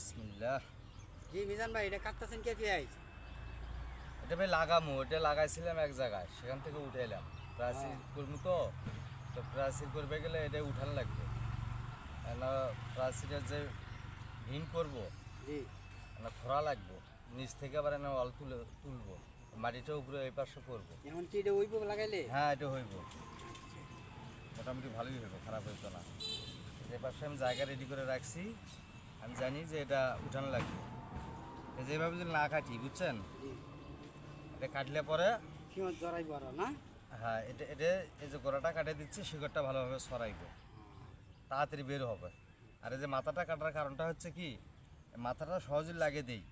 বিসমিল্লাহ। জি মিজান ভাই এটা কাটতেছেন কে পেঁয়াজ এটা ভাই লাগামু এটা লাগাইছিলাম এক জায়গায় সেখান থেকে উঠে এলাম। প্রাচীর করব তো তো প্রাচীর করবে গেলে এটা উঠান লাগবে। কেন প্রাচীরের যে ভিন করব খরা লাগবো নিচ থেকে আবার না অল তুলে তুলবো মাটিটা উপরে এই পাশে করব। এখন কি এটা ওইব লাগাইলে? হ্যাঁ এটা হইব। মোটামুটি ভালোই হইব খারাপ হইতো না। যে পাশে আমি জায়গা রেডি করে রাখছি। আমি জানি যে এটা উঠানো লাগবে। যেভাবে যদি না কাটি বুঝছেন? এটা কাটলে পরে সিঁড় জড়াইব না? হ্যাঁ এটা এটা এই যে গোড়াটা কাটে দিচ্ছি শিকড়টা ভালোভাবে সরাইব তাড়াতাড়ি বের হবে। আর এই যে মাথাটা কাটার কারণটা হচ্ছে কি মাথাটা সহজে লাগে দেই।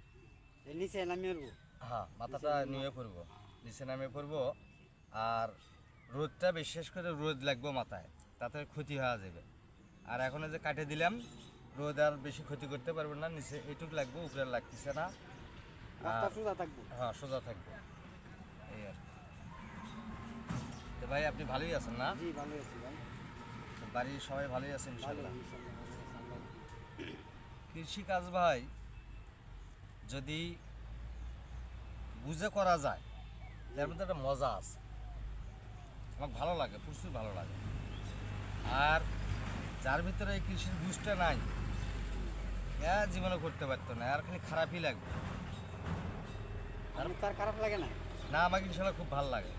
নিচে নামিয়ে উঠবো হ্যাঁ মাথাটা নিয়ে পড়ব নিচে নামিয়ে পড়ব আর রোদটা বিশেষ করে রোদ লাগবে মাথায় তাতে ক্ষতি হওয়া যাবে। আর এখন এই যে কাটে দিলাম রোদ আর বেশি ক্ষতি করতে পারবে না নিচে এটুক লাগবে উপরে লাগতেছে না। সোজা থাকব। হ্যাঁ সোজা থাকবে। এই আর। তো ভাই আপনি ভালোই আছেন না? জি আছি ভাই। বাড়ির সবাই ভালোই আছেন ভালো ইনশাল্লাহ? ইনশাল্লাহ, ভালো আছি, আল্লাহ। কৃষিকাজ ভাই যদি বুঝে করা যায় তার মধ্যে একটা মজা আছে। আমার ভালো লাগে প্রচুর ভালো লাগে। আর যার ভিতরে এই কৃষির বুঝটা নাই জীবনে করতে পারতো না আর খালি খারাপই লাগবে। আপনার তার খারাপ লাগে না। না আমাকে ইনশাল্লাহ খুব ভালো লাগে।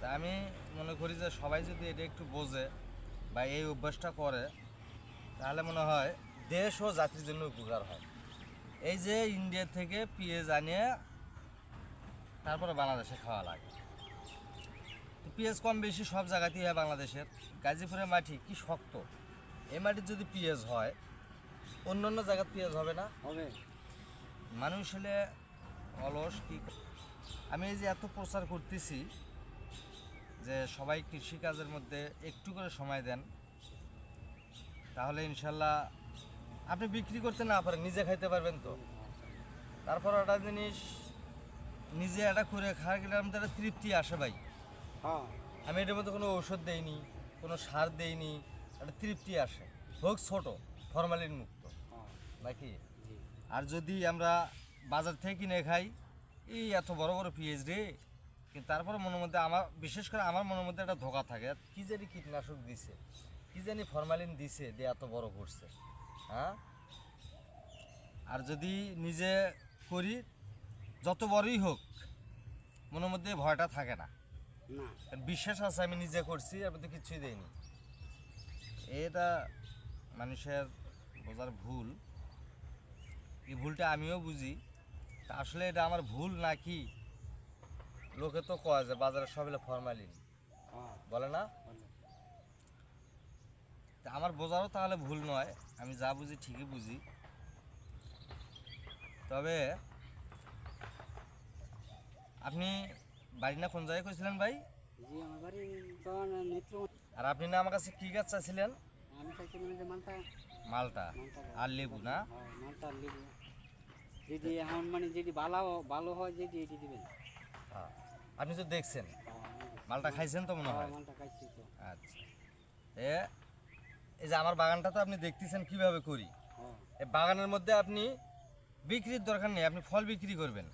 তা আমি মনে করি যে সবাই যদি এটা একটু বোঝে বা এই অভ্যাসটা করে তাহলে মনে হয় দেশ ও জাতির জন্য উপকার হয়। এই যে ইন্ডিয়া থেকে পেঁয়াজ আনিয়ে তারপরে বাংলাদেশে খাওয়া লাগে। তো পেঁয়াজ কম বেশি সব জায়গাতেই হয় বাংলাদেশের। গাজীপুরের মাটি কি শক্ত? এই মাটির যদি পেঁয়াজ হয় অন্য অন্য জায়গার পেঁয়াজ হবে না। হবে। মানুষ হলে অলস কি আমি এই যে এত প্রচার করতেছি যে সবাই কৃষিকাজের মধ্যে একটু করে সময় দেন তাহলে ইনশাল্লাহ আপনি বিক্রি করতে না পারেন নিজে খাইতে পারবেন তো। তারপর একটা জিনিস নিজে এটা করে খাওয়া গেলে আমাদের একটা তৃপ্তি আসে ভাই। হ্যাঁ। আমি এটার মধ্যে কোনো ঔষধ দেইনি কোনো সার দেইনি একটা তৃপ্তি আসে। হোক ছোট। ফরমালিন মুক্ত। নাকি? আর যদি আমরা বাজার থেকে কিনে খাই এই এত বড় বড় পিএইচ রে কিন্তু তারপরে মনের মধ্যে আমার বিশেষ করে আমার মনের মধ্যে একটা ধোকা থাকে কি জানি কীটনাশক দিছে কি জানি ফরমালিন দিছে দিয়ে এত বড় করছে হ্যাঁ? আর যদি নিজে করি যত বড়ই হোক মনের মধ্যে ভয়টা থাকে না। বিশ্বাস আছে আমি নিজে করছি এর মধ্যে কিছুই দেয়নি এটা মানুষের বোঝার ভুল। এই ভুলটা আমিও বুঝি। তা আসলে এটা আমার ভুল নাকি? লোকে তো কয় যে বাজারে সব হলো ফরমালিন হ্যাঁ। বলে না? তা আমার বোঝারও তাহলে ভুল নয়। আমি যা বুঝি ঠিকই বুঝি। তবে আপনি বাড়ি না কোন জায়গায় করেছিলেন ভাই? আর আপনি না আমার কাছে কী গাছ চাইছিলেন? আমি চাইছিলাম যে মালটা আর লেবু না? লেবু। যদি এখন মানে যদি ভালো ভালো হয় যদি এটি দিবেন। হ্যাঁ আপনি তো দেখছেন। মালটা খাইছেন তো মনে হ্যাঁ, হয়? মালটা খাইছি তো। আচ্ছা। এ এই যে আমার বাগানটা তো আপনি দেখতেছেন কীভাবে করি? এই বাগানের মধ্যে আপনি বিক্রির দরকার নেই আপনি ফল বিক্রি করবেন।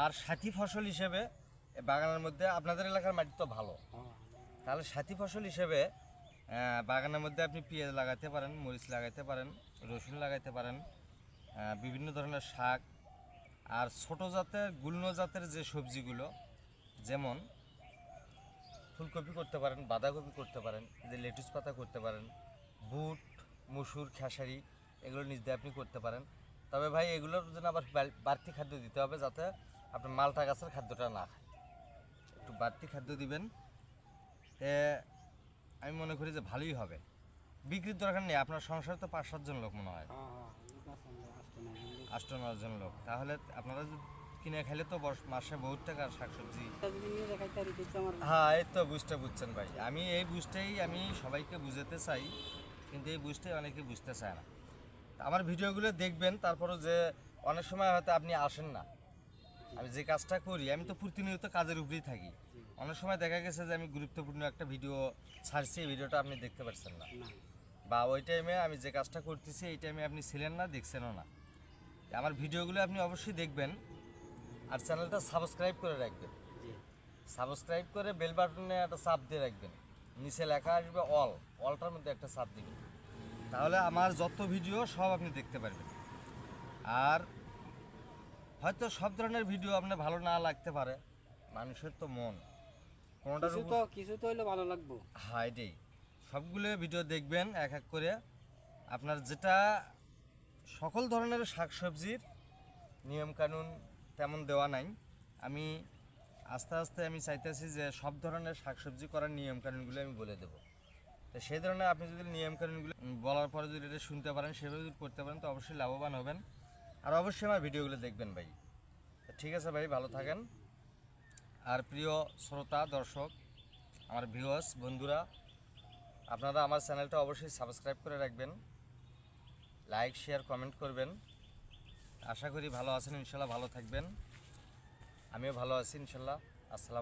আর সাথী ফসল হিসেবে বাগানের মধ্যে আপনাদের এলাকার মাটি তো ভালো। তাহলে সাথী ফসল হিসেবে বাগানের মধ্যে আপনি পেঁয়াজ লাগাতে পারেন, মরিচ লাগাইতে পারেন, রসুন লাগাইতে পারেন বিভিন্ন ধরনের শাক আর ছোট জাতের, গুল্ম জাতের যে সবজিগুলো, যেমন ফুলকপি করতে পারেন, বাঁধাকপি করতে পারেন যে লেটুস পাতা করতে পারেন, বুট, মুসুর, খেসারি, এগুলো নিজ দিয়ে আপনি করতে পারেন। তবে ভাই, এগুলোর জন্য আবার বাড়তি খাদ্য দিতে হবে যাতে আপনার মালটা গাছের খাদ্যটা না খায়। একটু বাড়তি খাদ্য দিবেন। আমি মনে করি যে ভালোই হবে। বিক্রির দরকার নেই, আপনার সংসারে তো পাঁচ, সাতজন লোক মনে হয়। আষ্ট নজন লোক। তাহলে আপনারা কিনে খাইলে তো মাসে বহুত টাকার শাকসবজি। হ্যাঁ এই তো বুঝতে বুঝছেন ভাই। আমি এই বুঝতেই আমি সবাইকে বুঝাতে চাই, কিন্তু এই বুঝতেই অনেকে বুঝতে চায় না। আমার ভিডিওগুলো দেখবেন তারপরে যে অনেক সময় হয়তো আপনি আসেন না। আমি যে কাজটা করি, আমি তো প্রতিনিয়ত কাজের উপরেই থাকি। অনেক সময় দেখা গেছে যে আমি গুরুত্বপূর্ণ একটা ভিডিও ছাড়ছি এই ভিডিওটা আপনি দেখতে পাচ্ছেন না। না। বা ওই টাইমে আমি যে কাজটা করতেছি এই টাইমে আপনি ছিলেন না দেখছেনও না। আমার ভিডিওগুলো আপনি অবশ্যই দেখবেন আর চ্যানেলটা সাবস্ক্রাইব করে রাখবেন। সাবস্ক্রাইব করে বেল বাটনে একটা চাপ দিয়ে রাখবেন। নিচে লেখা আসবে অল অলটার মধ্যে একটা চাপ দিবেন। তাহলে আমার যত ভিডিও সব আপনি দেখতে পারবেন। আর হয়তো সব ধরনের ভিডিও আপনার ভালো না লাগতে পারে। মানুষের তো মন। কোনোটার কিছু তো কিছু তো হইলে ভালো লাগবো। হাইডেই সবগুলো ভিডিও দেখবেন এক এক করে। আপনার যেটা সকল ধরনের শাকসবজির নিয়মকানুন তেমন দেওয়া নাই। আমি আস্তে আস্তে আমি চাইতেছি যে সব ধরনের শাকসবজি করার নিয়মকানুনগুলো আমি বলে দেবো। তো সেই ধরনের আপনি যদি নিয়মকানুনগুলো উম, বলার পরে যদি এটা শুনতে পারেন সেভাবে যদি করতে পারেন তো অবশ্যই লাভবান হবেন। আর অবশ্যই আমার ভিডিওগুলো দেখবেন ভাই। ঠিক আছে ভাই ভালো থাকেন। আর প্রিয় শ্রোতা, দর্শক, আমার ভিউয়ার্স বন্ধুরা, আপনারা আমার চ্যানেলটা অবশ্যই সাবস্ক্রাইব করে রাখবেন লাইক শেয়ার কমেন্ট করবেন। আশা করি ভালো আছেন, ইনশাল্লাহ ভালো থাকবেন। আমিও ভালো আছি, ইনশাল্লাহ। আসসালাম